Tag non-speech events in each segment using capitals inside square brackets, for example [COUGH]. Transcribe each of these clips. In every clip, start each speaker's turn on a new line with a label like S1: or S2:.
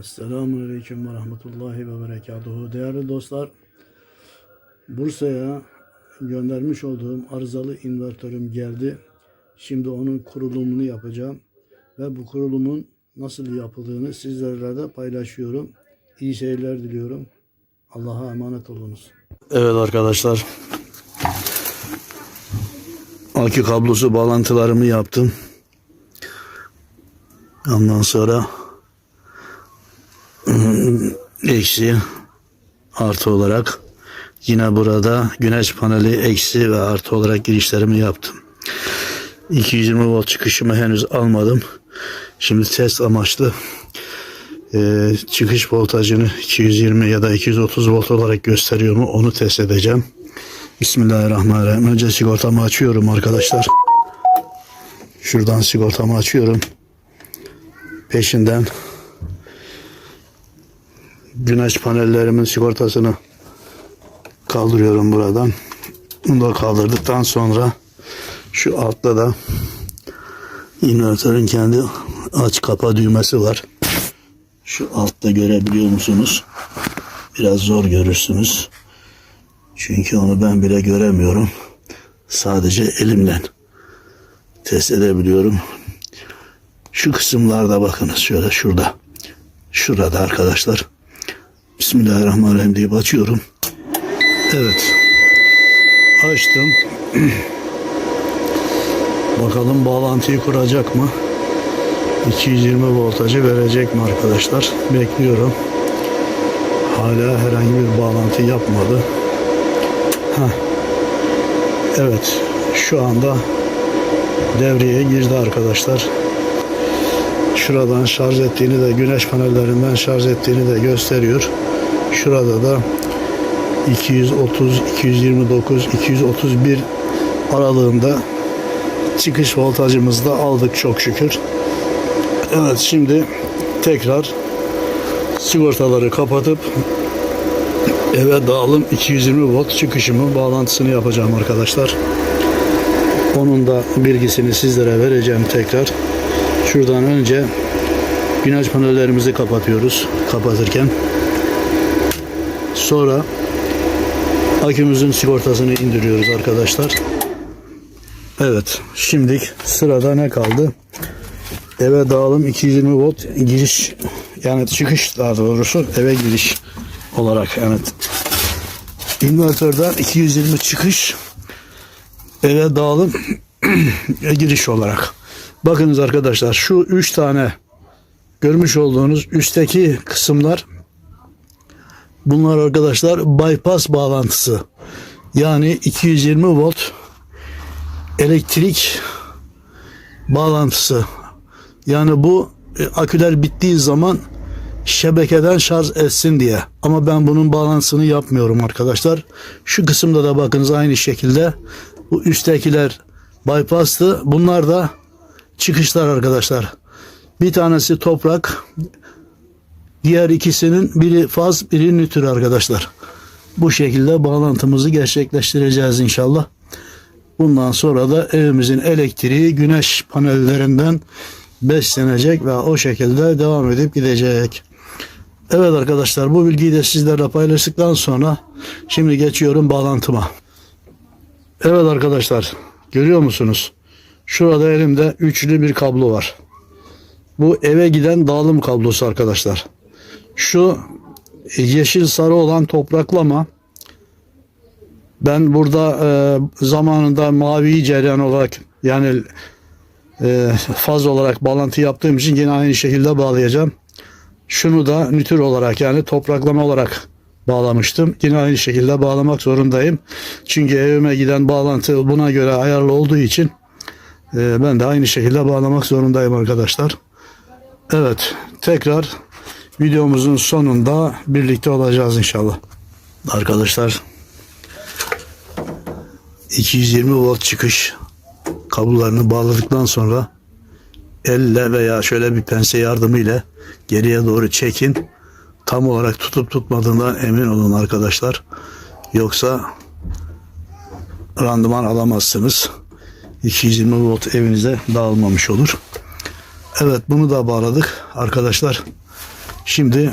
S1: Esselamu Aleyküm ve Rahmetullahi ve Berekatuhu. Değerli dostlar, Bursa'ya göndermiş olduğum arızalı invertörüm geldi. Şimdi onun kurulumunu yapacağım ve bu kurulumun nasıl yapıldığını sizlerle de paylaşıyorum. İyi seyirler diliyorum. Allah'a emanet olunuz. Evet arkadaşlar. Akü kablosu bağlantılarımı yaptım. Ondan sonra eksi artı olarak yine burada güneş paneli eksi ve artı olarak girişlerimi yaptım. 220 volt çıkışımı henüz almadım. Şimdi test amaçlı e, çıkış voltajını 220 ya da 230 volt olarak gösteriyor mu onu test edeceğim. Bismillahirrahmanirrahim. Önce sigortamı açıyorum arkadaşlar. Şuradan sigortamı açıyorum. Peşinden güneş panellerimin sigortasını kaldırıyorum buradan. Bunu da kaldırdıktan sonra şu altta da invertörün kendi aç kapa düğmesi var. Şu altta görebiliyor musunuz? Biraz zor görürsünüz. Çünkü onu ben bile göremiyorum. Sadece elimle test edebiliyorum. Şu kısımlarda bakınız şöyle şurada. Şurada arkadaşlar. Bismillahirrahmanirrahim deyip açıyorum. Evet. Açtım. [CLEARS THROAT] Bakalım bağlantıyı kuracak mı? 220 voltajı verecek mi arkadaşlar? Bekliyorum. Hala herhangi bir bağlantı yapmadı. Heh. Evet. Şu anda devreye girdi arkadaşlar. Şuradan şarj ettiğini de güneş panellerinden şarj ettiğini de gösteriyor. Şurada da 230, 229, 231 aralığında çıkış voltajımızı da aldık çok şükür. Evet şimdi tekrar sigortaları kapatıp eve dağılım 220 volt çıkışımı bağlantısını yapacağım arkadaşlar. Onun da bilgisini sizlere vereceğim tekrar. Şuradan önce güneş panellerimizi kapatıyoruz kapatırken. Sonra akümüzün sigortasını indiriyoruz arkadaşlar. Evet şimdi sırada ne kaldı? Eve dağılım 220 volt giriş yani çıkış daha doğrusu eve giriş olarak evet. İnvertörden 220 çıkış eve dağılım [CLEARS THROAT] giriş olarak. Bakınız arkadaşlar şu üç tane görmüş olduğunuz üstteki kısımlar bunlar arkadaşlar bypass bağlantısı. Yani 220 volt elektrik bağlantısı. Yani bu e, aküler bittiği zaman şebekeden şarj etsin diye. Ama ben bunun bağlantısını yapmıyorum arkadaşlar. Şu kısımda da bakınız aynı şekilde bu üsttekiler bypass'tı. Bunlar da çıkışlar arkadaşlar. Bir tanesi toprak, diğer ikisinin biri faz, biri nötr arkadaşlar. Bu şekilde bağlantımızı gerçekleştireceğiz inşallah. Bundan sonra da evimizin elektriği güneş panellerinden beslenecek ve o şekilde devam edip gidecek. Evet arkadaşlar bu bilgiyi de sizlerle paylaştıktan sonra şimdi geçiyorum bağlantıma. Evet arkadaşlar görüyor musunuz? Şurada elimde üçlü bir kablo var. Bu eve giden dağılım kablosu arkadaşlar. Şu yeşil sarı olan topraklama ben burada e, zamanında mavi cereyan olarak yani e, faz olarak bağlantı yaptığım için yine aynı şekilde bağlayacağım. Şunu da nütür olarak yani topraklama olarak bağlamıştım. Yine aynı şekilde bağlamak zorundayım. Çünkü evime giden bağlantı buna göre ayarlı olduğu için e, ben de aynı şekilde bağlamak zorundayım arkadaşlar. Evet tekrar videomuzun sonunda birlikte olacağız inşallah. Arkadaşlar 220 volt çıkış kablolarını bağladıktan sonra elle veya şöyle bir pense yardımıyla geriye doğru çekin. Tam olarak tutup tutmadığından emin olun arkadaşlar. Yoksa randıman alamazsınız. 220 volt evinize dağılmamış olur. Evet bunu da bağladık arkadaşlar. Şimdi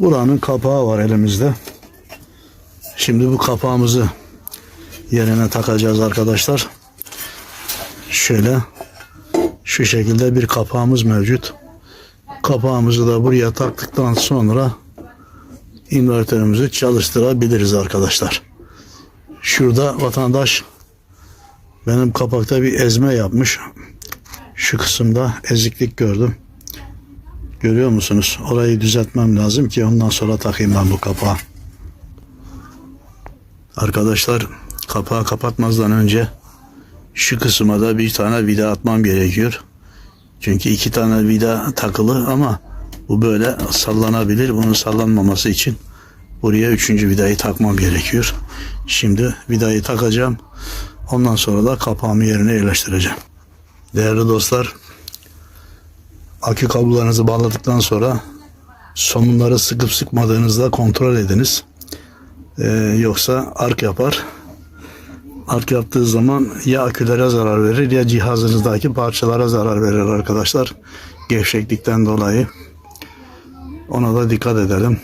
S1: buranın kapağı var elimizde. Şimdi bu kapağımızı yerine takacağız arkadaşlar. Şöyle şu şekilde bir kapağımız mevcut. Kapağımızı da buraya taktıktan sonra invertörümüzü çalıştırabiliriz arkadaşlar. Şurada vatandaş benim kapakta bir ezme yapmış. Şu kısımda eziklik gördüm. Görüyor musunuz? Orayı düzeltmem lazım ki ondan sonra takayım ben bu kapağı. Arkadaşlar kapağı kapatmazdan önce şu kısma da bir tane vida atmam gerekiyor. Çünkü iki tane vida takılı ama bu böyle sallanabilir. Bunun sallanmaması için buraya üçüncü vidayı takmam gerekiyor. Şimdi vidayı takacağım. Ondan sonra da kapağımı yerine yerleştireceğim. Değerli dostlar, akü kablolarınızı bağladıktan sonra somunları sıkıp sıkmadığınızda kontrol ediniz. Ee, yoksa ark yapar. Ark yaptığı zaman ya akülere zarar verir ya cihazınızdaki parçalara zarar verir arkadaşlar. Gevşeklikten dolayı. Ona da dikkat edelim.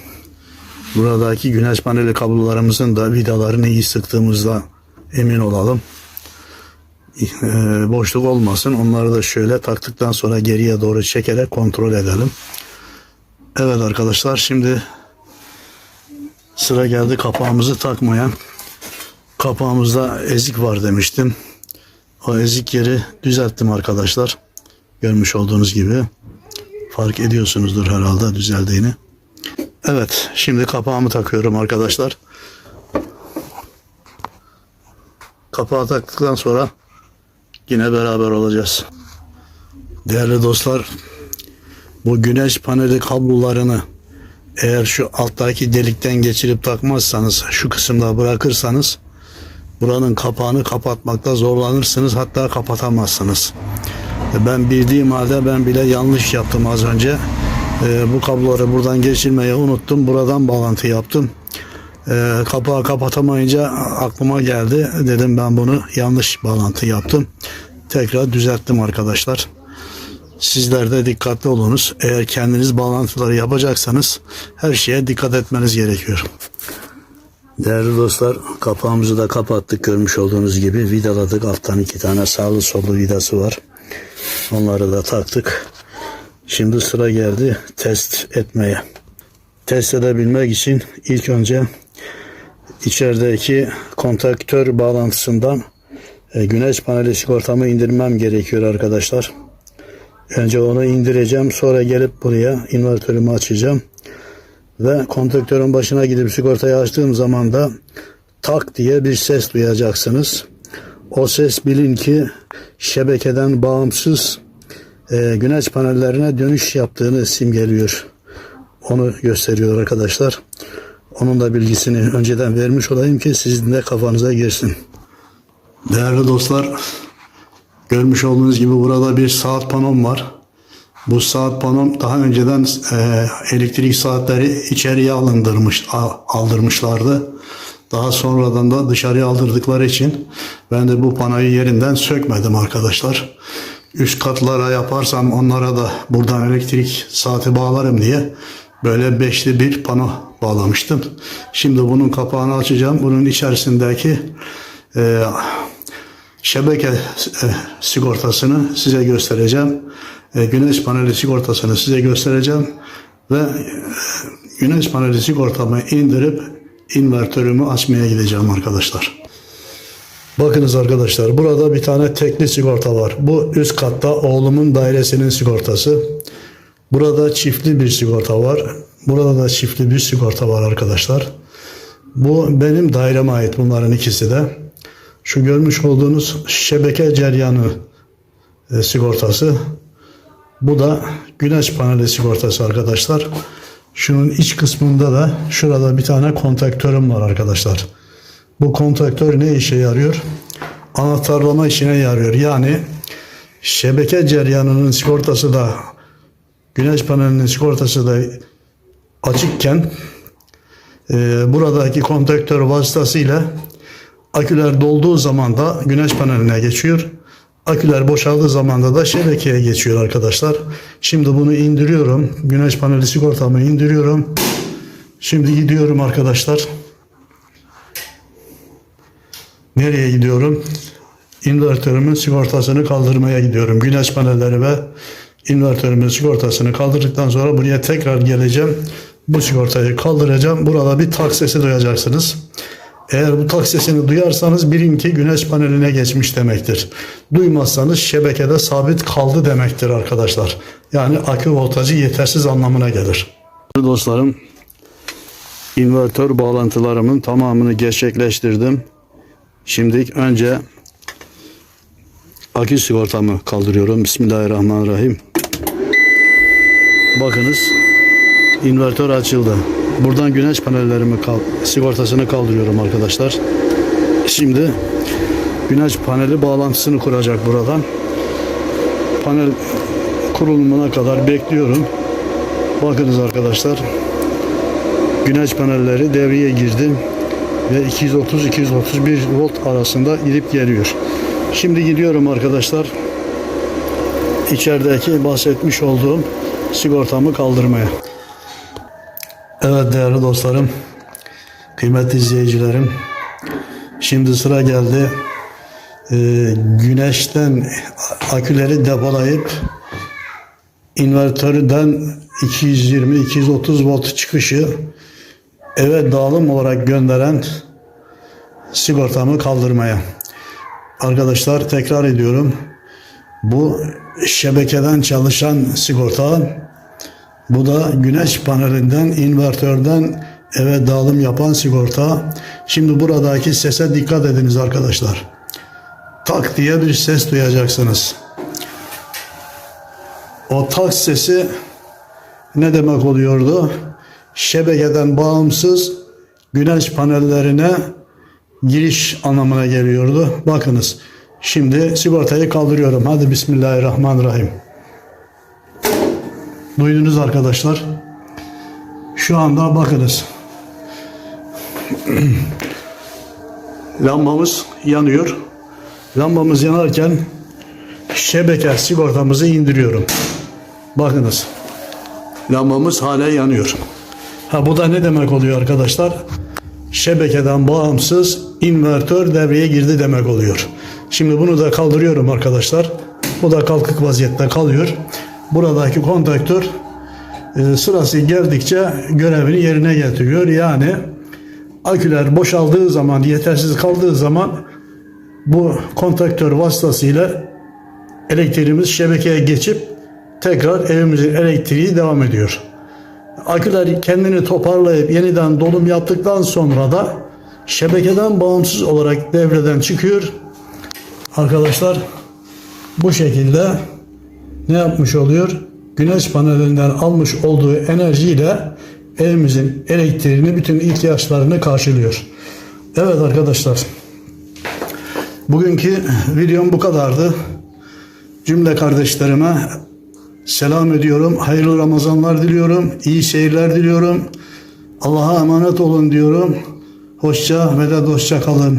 S1: Buradaki güneş paneli kablolarımızın da vidalarını iyi sıktığımızda emin olalım. Ee, boşluk olmasın. Onları da şöyle taktıktan sonra geriye doğru çekerek kontrol edelim. Evet arkadaşlar şimdi sıra geldi kapağımızı takmaya. Kapağımızda ezik var demiştim. O ezik yeri düzelttim arkadaşlar. Görmüş olduğunuz gibi. Fark ediyorsunuzdur herhalde düzeldiğini. Evet şimdi kapağımı takıyorum arkadaşlar. Kapağı taktıktan sonra yine beraber olacağız. Değerli dostlar bu güneş paneli kablolarını eğer şu alttaki delikten geçirip takmazsanız şu kısımda bırakırsanız buranın kapağını kapatmakta zorlanırsınız hatta kapatamazsınız. Ben bildiğim halde ben bile yanlış yaptım az önce. Ee, bu kabloları buradan geçirmeyi unuttum. Buradan bağlantı yaptım. Ee, kapağı kapatamayınca aklıma geldi. Dedim ben bunu yanlış bağlantı yaptım. Tekrar düzelttim arkadaşlar. Sizler de dikkatli olunuz. Eğer kendiniz bağlantıları yapacaksanız her şeye dikkat etmeniz gerekiyor. Değerli dostlar kapağımızı da kapattık görmüş olduğunuz gibi vidaladık. Alttan iki tane sağlı sollu vidası var. Onları da taktık. Şimdi sıra geldi test etmeye. Test edebilmek için ilk önce içerideki kontaktör bağlantısından e, güneş paneli sigortamı indirmem gerekiyor arkadaşlar. Önce onu indireceğim. Sonra gelip buraya invertörümü açacağım. Ve kontaktörün başına gidip sigortayı açtığım zaman da tak diye bir ses duyacaksınız. O ses bilin ki şebekeden bağımsız e, güneş panellerine dönüş yaptığını simgeliyor. Onu gösteriyor arkadaşlar. Onun da bilgisini önceden vermiş olayım ki sizin de kafanıza girsin. Değerli dostlar, görmüş olduğunuz gibi burada bir saat panom var. Bu saat panom daha önceden e, elektrik saatleri içeriye alındırmış, aldırmışlardı. Daha sonradan da dışarıya aldırdıkları için ben de bu panoyu yerinden sökmedim arkadaşlar. Üst katlara yaparsam onlara da buradan elektrik saati bağlarım diye böyle beşli bir pano bağlamıştım. Şimdi bunun kapağını açacağım. Bunun içerisindeki e, şebeke e, sigortasını size göstereceğim. E, güneş paneli sigortasını size göstereceğim ve e, güneş paneli sigortamı indirip invertörümü açmaya gideceğim arkadaşlar. Bakınız arkadaşlar burada bir tane tekli sigorta var. Bu üst katta oğlumun dairesinin sigortası. Burada çiftli bir sigorta var. Burada da çiftli bir sigorta var arkadaşlar. Bu benim daireme ait bunların ikisi de. Şu görmüş olduğunuz şebeke ceryanı e, sigortası. Bu da güneş paneli sigortası arkadaşlar. Şunun iç kısmında da şurada bir tane kontaktörüm var arkadaşlar. Bu kontaktör ne işe yarıyor? Anahtarlama işine yarıyor. Yani şebeke ceryanının sigortası da güneş panelinin sigortası da açıkken e, buradaki kontaktör vasıtasıyla aküler dolduğu zaman da güneş paneline geçiyor. Aküler boşaldığı zamanda da şebekeye geçiyor arkadaşlar. Şimdi bunu indiriyorum. Güneş paneli sigortamı indiriyorum. Şimdi gidiyorum arkadaşlar. Nereye gidiyorum? İnvertörümün sigortasını kaldırmaya gidiyorum. Güneş panelleri ve invertörümün sigortasını kaldırdıktan sonra buraya tekrar geleceğim. Bu sigortayı kaldıracağım. Burada bir tak sesi duyacaksınız. Eğer bu tak sesini duyarsanız bilin ki güneş paneline geçmiş demektir. Duymazsanız şebekede sabit kaldı demektir arkadaşlar. Yani akü voltajı yetersiz anlamına gelir. Dostlarım invertör bağlantılarımın tamamını gerçekleştirdim. Şimdi önce akü sigortamı kaldırıyorum. Bismillahirrahmanirrahim. Bakınız invertör açıldı. Buradan güneş panellerimi kal- sigortasını kaldırıyorum arkadaşlar. Şimdi güneş paneli bağlantısını kuracak buradan. Panel kurulumuna kadar bekliyorum. Bakınız arkadaşlar. Güneş panelleri devreye girdi ve 230-231 volt arasında gidip geliyor. Şimdi gidiyorum arkadaşlar. İçerideki bahsetmiş olduğum sigortamı kaldırmaya. Evet değerli dostlarım, kıymetli izleyicilerim. Şimdi sıra geldi. Ee, güneşten aküleri depolayıp invertörden 220-230 volt çıkışı eve dağılım olarak gönderen sigortamı kaldırmaya. Arkadaşlar tekrar ediyorum. Bu şebekeden çalışan sigorta bu da güneş panelinden, invertörden eve dağılım yapan sigorta. Şimdi buradaki sese dikkat ediniz arkadaşlar. Tak diye bir ses duyacaksınız. O tak sesi ne demek oluyordu? Şebekeden bağımsız güneş panellerine giriş anlamına geliyordu. Bakınız. Şimdi sigortayı kaldırıyorum. Hadi Bismillahirrahmanirrahim. Duydunuz arkadaşlar. Şu anda bakınız. [CLEARS THROAT] Lambamız yanıyor. Lambamız yanarken şebeke sigortamızı indiriyorum. Bakınız. Lambamız hala yanıyor. Ha bu da ne demek oluyor arkadaşlar? Şebekeden bağımsız invertör devreye girdi demek oluyor. Şimdi bunu da kaldırıyorum arkadaşlar. Bu da kalkık vaziyette kalıyor. Buradaki kontaktör e, sırası geldikçe görevini yerine getiriyor. Yani aküler boşaldığı zaman, yetersiz kaldığı zaman bu kontaktör vasıtasıyla elektriğimiz şebekeye geçip tekrar evimizin elektriği devam ediyor. Aküler kendini toparlayıp yeniden dolum yaptıktan sonra da şebekeden bağımsız olarak devreden çıkıyor. Arkadaşlar bu şekilde ne yapmış oluyor? Güneş panelinden almış olduğu enerjiyle evimizin elektriğini, bütün ihtiyaçlarını karşılıyor. Evet arkadaşlar. Bugünkü videom bu kadardı. Cümle kardeşlerime selam ediyorum. Hayırlı Ramazanlar diliyorum. İyi seyirler diliyorum. Allah'a emanet olun diyorum. Hoşça ve de dostça kalın.